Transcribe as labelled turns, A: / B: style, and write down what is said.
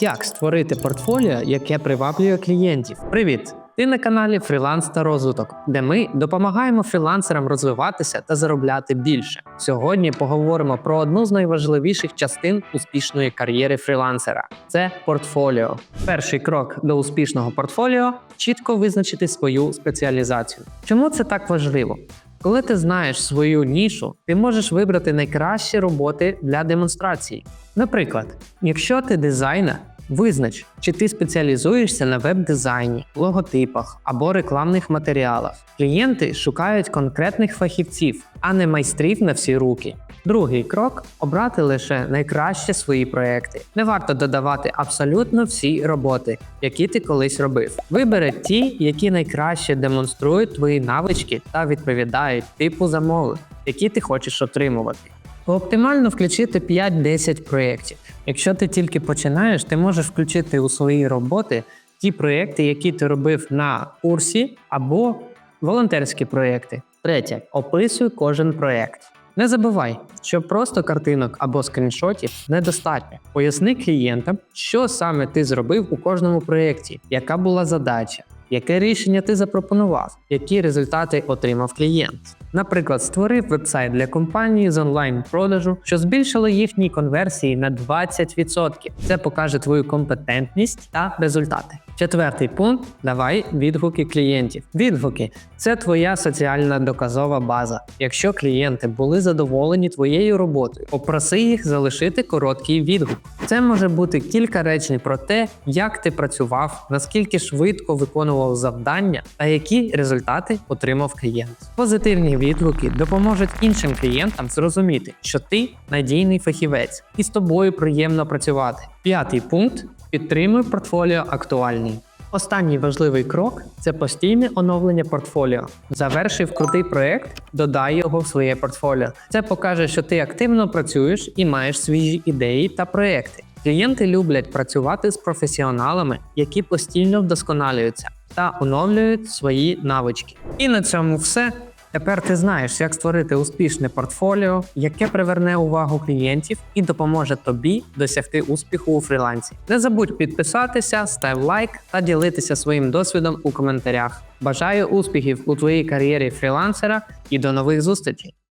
A: Як створити портфоліо, яке приваблює клієнтів? Привіт! Ти на каналі Фріланс та розвиток, де ми допомагаємо фрілансерам розвиватися та заробляти більше. Сьогодні поговоримо про одну з найважливіших частин успішної кар'єри фрілансера це портфоліо. Перший крок до успішного портфоліо чітко визначити свою спеціалізацію. Чому це так важливо? Коли ти знаєш свою нішу, ти можеш вибрати найкращі роботи для демонстрації. Наприклад, якщо ти дизайнер, визнач, чи ти спеціалізуєшся на веб-дизайні, логотипах або рекламних матеріалах. Клієнти шукають конкретних фахівців, а не майстрів на всі руки. Другий крок обрати лише найкращі свої проекти. Не варто додавати абсолютно всі роботи, які ти колись робив. Вибери ті, які найкраще демонструють твої навички та відповідають типу замовлень, які ти хочеш отримувати. Оптимально включити 5-10 проєктів. Якщо ти тільки починаєш, ти можеш включити у свої роботи ті проєкти, які ти робив на курсі або волонтерські проєкти. Третє. Описуй кожен проєкт. Не забувай, що просто картинок або скріншотів недостатньо. Поясни клієнтам, що саме ти зробив у кожному проєкті, яка була задача, яке рішення ти запропонував, які результати отримав клієнт. Наприклад, створив вебсайт для компанії з онлайн-продажу, що збільшило їхні конверсії на 20%. Це покаже твою компетентність та результати. Четвертий пункт давай відгуки клієнтів. Відгуки це твоя соціальна доказова база. Якщо клієнти були задоволені твоєю роботою, попроси їх залишити короткий відгук. Це може бути кілька речень про те, як ти працював, наскільки швидко виконував завдання та які результати отримав клієнт. Позитивні відгуки допоможуть іншим клієнтам зрозуміти, що ти надійний фахівець і з тобою приємно працювати. П'ятий пункт підтримуй портфоліо актуальний. Останній важливий крок це постійне оновлення портфоліо. Завершив крутий проект, додай його в своє портфоліо. Це покаже, що ти активно працюєш і маєш свіжі ідеї та проекти. Клієнти люблять працювати з професіоналами, які постійно вдосконалюються та оновлюють свої навички. І на цьому все. Тепер ти знаєш, як створити успішне портфоліо, яке приверне увагу клієнтів і допоможе тобі досягти успіху у фрілансі. Не забудь підписатися, став лайк та ділитися своїм досвідом у коментарях. Бажаю успіхів у твоїй кар'єрі фрілансера і до нових зустрічей!